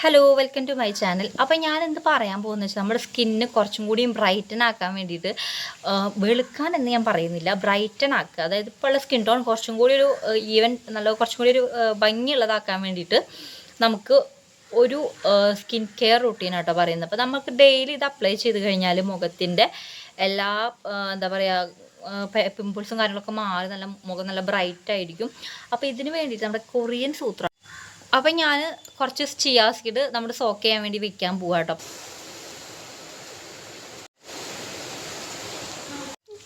Hello welcome to my channel അപ്പോൾ ഞാൻ എന്ത് പറയാൻ പോകുന്നത് വെച്ചാൽ നമ്മുടെ സ്കിന്ന് കുറച്ചും കൂടിയും ബ്രൈറ്റൻ ആക്കാൻ വേണ്ടിയിട്ട് വെളുക്കാൻ എന്ന് ഞാൻ പറയുന്നില്ല ബ്രൈറ്റൻ ആക്കുക. അതായത് ഇപ്പോൾ ഉള്ള സ്കിൻ ടോൺ കുറച്ചും കൂടി ഒരു ഈവൻ നല്ല കുറച്ചും കൂടി ഒരു ഭംഗിയുള്ളതാക്കാൻ വേണ്ടിയിട്ട് നമുക്ക് ഒരു സ്കിൻ കെയർ റുട്ടീൻ ആട്ടോ പറയുന്നത്. അപ്പോൾ നമുക്ക് ഡെയിലി ഇത് അപ്ലൈ ചെയ്ത് കഴിഞ്ഞാൽ മുഖത്തിന്റെ എല്ലാ എന്താ പറയുക പിമ്പിൾസും കാര്യങ്ങളൊക്കെ മാറി നല്ല മുഖം നല്ല ബ്രൈറ്റ് ആയിരിക്കും. അപ്പോൾ ഇതിന് വേണ്ടിയിട്ട് നമ്മുടെ കൊറിയൻ സൂത്രം അപ്പം ഞാൻ കുറച്ച് ചിയാ സീഡ് നമ്മുടെ സോക്ക് ചെയ്യാൻ വേണ്ടി വെക്കാൻ പോവാ കേട്ടോ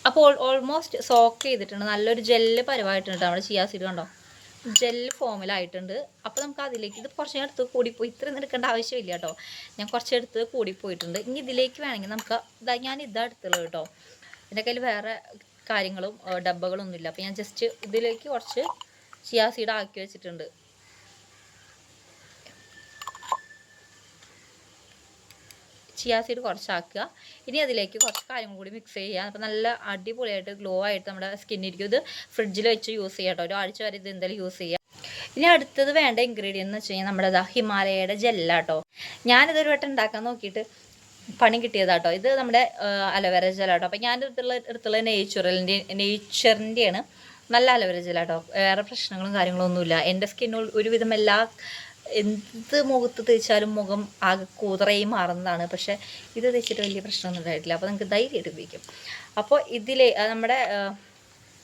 അപ്പോൾ ഓൾമോസ്റ്റ് സോക്ക് ചെയ്തിട്ടുണ്ട്. നല്ലൊരു ജെല്ല് പരമായിട്ടുണ്ട് നമ്മുടെ ചിയാ സീഡ് കണ്ടോ? ജെല്ല് ഫോമിലായിട്ടുണ്ട് അപ്പോൾ നമുക്ക് അതിലേക്ക് ഇത് കുറച്ച് എടുത്ത് കൂടിപ്പോയി ഇത്രയും എടുക്കേണ്ട ആവശ്യമില്ല കേട്ടോ ഞാൻ കുറച്ച് എടുത്ത് കൂടിപ്പോയിട്ടുണ്ട് ഇനി ഇതിലേക്ക് വേണമെങ്കിൽ നമുക്ക് ഇതാ ഞാൻ ഇതാ എടുത്തുള്ളത് കേട്ടോ എന്റെ കയ്യിൽ വേറെ കാര്യങ്ങളും ഡബ്ബകളൊന്നുമില്ല. അപ്പോൾ ഞാൻ ജസ്റ്റ് ഇതിലേക്ക് കുറച്ച് ചിയാ സീഡ് ആക്കി വെച്ചിട്ടുണ്ട്. ചിയാ സീഡ് കുറച്ചാക്കുക. ഇനി അതിലേക്ക് കുറച്ച് കാര്യങ്ങൾ കൂടി മിക്സ് ചെയ്യുക അപ്പോൾ നല്ല അടിപൊളിയായിട്ട് ഗ്ലോ ആയിട്ട് നമ്മുടെ സ്കിന്നിരിക്കും ഇത് ഫ്രിഡ്ജിൽ വെച്ച് യൂസ് ചെയ്യാം കേട്ടോ ഒരു ആഴ്ച വരെ ഇത് എന്തായാലും യൂസ് ചെയ്യുക ഇനി അടുത്തത് വേണ്ട ഇൻഗ്രീഡിയന്റ് എന്ന് വെച്ച് കഴിഞ്ഞാൽ നമ്മുടെ ഹിമാലയയുടെ ജെല്ലാട്ടോ ഞാനിതൊരു വട്ടം ഉണ്ടാക്കാൻ നോക്കിയിട്ട് പണി കിട്ടിയതാട്ടോ ഇത് നമ്മുടെ അലവേര ജലാട്ടോ അപ്പം ഞാൻ എടുത്തുള്ള എടുത്തുള്ള നേച്ചുറലിന്റെ നേച്ചറിന്റെയാണ് നല്ല അലവേര ജലാട്ടോ വേറെ പ്രശ്നങ്ങളും കാര്യങ്ങളൊന്നുമില്ല. എന്റെ സ്കിന്നിൽ ഒരുവിധം എല്ലാ എന്ത് മുഖത്ത് തേച്ചാലും മുഖം ആകെ കൂതറയും മാറുന്നതാണ്. പക്ഷേ ഇത് തേച്ചിട്ട് വലിയ പ്രശ്നമൊന്നും ഉണ്ടായിട്ടില്ല. അപ്പോൾ നമുക്ക് ധൈര്യമായിട്ട് ഉപയോഗിക്കും അപ്പോൾ ഇതിലെ നമ്മുടെ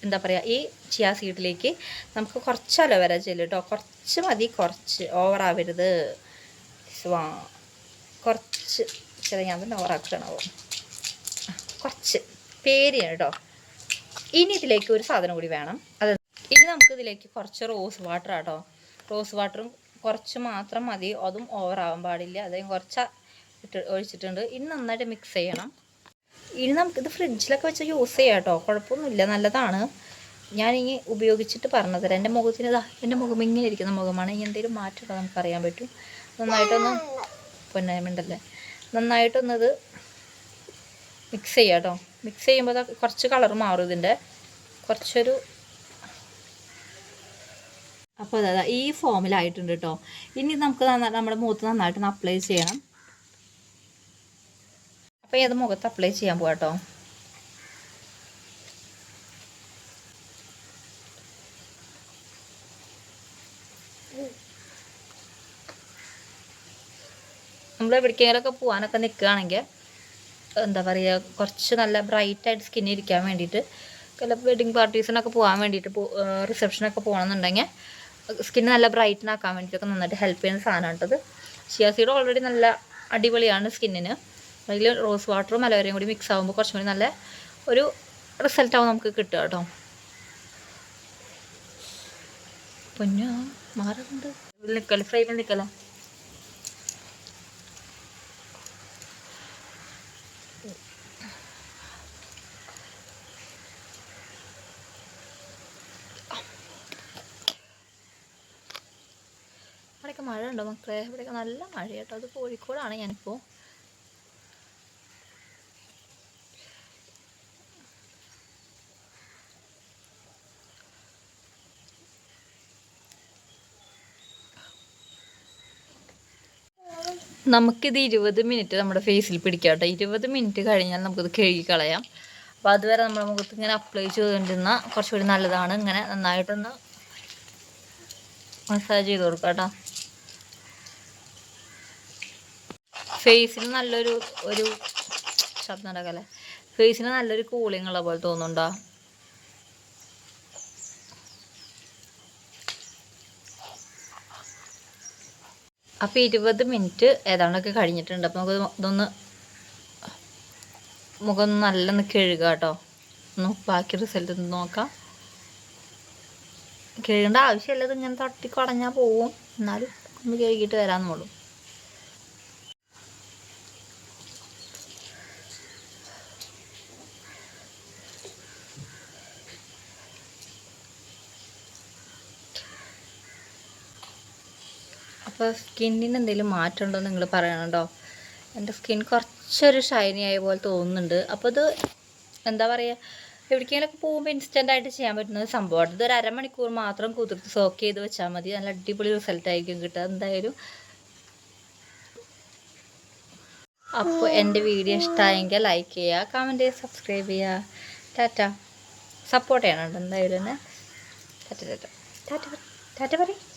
എന്താ പറയുക ഈ ചിയാ സീഡിലേക്ക് നമുക്ക് കുറച്ച് അലോവേര ജെല്ല് കേട്ടോ. കുറച്ച് മതി കുറച്ച്. ഓവറാവരുത് കുറച്ച്. ചില ഞാൻ തന്നെ ഓവറാക്കണോ കുറച്ച്. പേരിയാണ് കേട്ടോ. ഇനി ഇതിലേക്ക് ഒരു സാധനം കൂടി വേണം. അത് ഇനി നമുക്ക് ഇതിലേക്ക് കുറച്ച് റോസ് വാട്ടർ ആട്ടോ റോസ് വാട്ടറും കുറച്ച് മാത്രം മതി. അതും ഓവറാവാൻ പാടില്ല. അതായത് കുറച്ച് ഇട്ട് ഒഴിച്ചിട്ടുണ്ട്. ഇനി നന്നായിട്ട് മിക്സ് ചെയ്യണം. ഇനി നമുക്കിത് ഫ്രിഡ്ജിലൊക്കെ വെച്ച് യൂസ് ചെയ്യാം കേട്ടോ. കുഴപ്പമൊന്നുമില്ല. നല്ലതാണ്. ഞാനിനി ഉപയോഗിച്ചിട്ട് പറഞ്ഞു തരാം. എന്റെ മുഖത്തിന് ഇതാ എന്റെ മുഖം ഇങ്ങനെ ഇരിക്കുന്ന മുഖമാണ്. ഇനി എന്തെങ്കിലും മാറ്റമുണ്ടോ നമുക്ക് അറിയാൻ പറ്റും. നന്നായിട്ടൊന്ന് പൊന്നായ്മയുണ്ടല്ലേ നന്നായിട്ടൊന്നത് മിക്സ് ചെയ്യാം കേട്ടോ. മിക്സ് ചെയ്യുമ്പോൾ കുറച്ച് കളർ മാറും ഇതിന്റെ. കുറച്ചൊരു അപ്പോൾ അതാ ഈ ഫോമിലായിട്ടുണ്ട് കേട്ടോ ഇനി നമുക്ക് നമ്മുടെ മുഖത്ത് നന്നായിട്ട് അപ്ലൈ ചെയ്യണം. അപ്പോൾ ഏത് മുഖത്ത് അപ്ലൈ ചെയ്യാൻ പോവാ കേട്ടോ നമ്മൾ എവിടേക്കെങ്കിലൊക്കെ പോകാനൊക്കെ നിൽക്കുകയാണെങ്കിൽ എന്താ പറയുക കുറച്ച് നല്ല ബ്രൈറ്റായിട്ട് സ്കിന്നിരിക്കാൻ വേണ്ടിയിട്ട് വെഡിങ് പാർട്ടീസിനൊക്കെ പോകാൻ വേണ്ടിയിട്ട് റിസപ്ഷനൊക്കെ പോകണമെന്നുണ്ടെങ്കിൽ സ്കിൻ നല്ല ബ്രൈറ്റൻ ആക്കാൻ വേണ്ടിയിട്ടൊക്കെ നന്നായിട്ട് ഹെൽപ്പ് ചെയ്യുന്ന സാധനമാണ് കേട്ടത് ഷിയാസീഡ് ഓൾറെഡി നല്ല അടിപൊളിയാണ് സ്കിന്നിന്. അതിൽ റോസ് വാട്ടറും അലോവേരയും കൂടി മിക്സ് ആകുമ്പോൾ കുറച്ചും കൂടി നല്ല ഒരു റിസൾട്ടാവും നമുക്ക് കിട്ടുക കേട്ടോ. പൊന്നോ മാറുന്നുണ്ട്. നിൽക്കല്ലേ ഫ്രെയിമിൽ നിൽക്കല്ലേ ഇവിടെയൊക്കെ മഴ ഉണ്ടോ മക്കളെ? ഇവിടെയൊക്കെ നല്ല മഴ കേട്ടോ അത് കോഴിക്കോടാണ് ഞാനിപ്പോൾ നമുക്കിത് ഇരുപത് മിനിറ്റ് നമ്മുടെ ഫേസിൽ പിടിക്കാം കേട്ടോ ഇരുപത് മിനിറ്റ് കഴിഞ്ഞാൽ നമുക്കിത് കഴുകി കളയാം അപ്പോൾ അതുവരെ നമ്മുടെ മുഖത്ത് ഇങ്ങനെ അപ്ലൈ ചെയ്തുകൊണ്ടിരുന്ന കുറച്ചുകൂടി നല്ലതാണ്. ഇങ്ങനെ നന്നായിട്ടൊന്ന് മസാജ് ചെയ്ത് കൊടുക്കാം കേട്ടോ ഫേസിൽ നല്ലൊരു ഒരു ശബ്ദം ഉണ്ടാക്കല്ലേ ഫേസിന് നല്ലൊരു കൂളിംഗ് ഉള്ള പോലെ തോന്നുന്നുണ്ടോ? അപ്പോൾ ഇരുപത് മിനിറ്റ് ഏതാണ്ടൊക്കെ കഴിഞ്ഞിട്ടുണ്ട്. അപ്പോൾ നമുക്ക് ഇതൊന്ന് മുഖം ഒന്ന് നല്ല ഒന്ന് കഴുകുക കേട്ടോ. ഒന്ന് ബാക്കി റിസൾട്ട് ഒന്ന് നോക്കാം. കഴുകേണ്ട ആവശ്യമില്ല. ഇത് ഇങ്ങനെ തട്ടി പോവും. എന്നാലും ഒന്ന് കഴുകിയിട്ട് വരാമെന്നുള്ളൂ അപ്പോൾ സ്കിന്നിന് എന്തെങ്കിലും മാറ്റം ഉണ്ടോ നിങ്ങൾ പറയണുണ്ടോ? എന്റെ സ്കിൻ കുറച്ചൊരു ഷൈനി ആയ പോലെ തോന്നുന്നുണ്ട്. അപ്പോൾ ഇത് എന്താ പറയുക എവിടേക്കെങ്കിലൊക്കെ പോകുമ്പോൾ ഇൻസ്റ്റന്റ് ആയിട്ട് ചെയ്യാൻ പറ്റുന്ന ഒരു സംഭവമാണ് ഇതൊരു അരമണിക്കൂർ മാത്രം കുതിർത്ത് സോക്ക് ചെയ്ത് വെച്ചാൽ മതി. നല്ല അടിപൊളി റിസൾട്ട് ആയിരിക്കും കിട്ടുക. എന്തായാലും. അപ്പോൾ എന്റെ വീഡിയോ ഇഷ്ടമായെങ്കിൽ ലൈക്ക് ചെയ്യുക കമന്റ് ചെയ്യുക സബ്സ്ക്രൈബ് ചെയ്യുക. ടാറ്റ. സപ്പോർട്ട് ചെയ്യണം എന്തായാലും തന്നെ ടാറ്റ ടാറ്റ. ടാറ്റ ടാറ്റ പറയും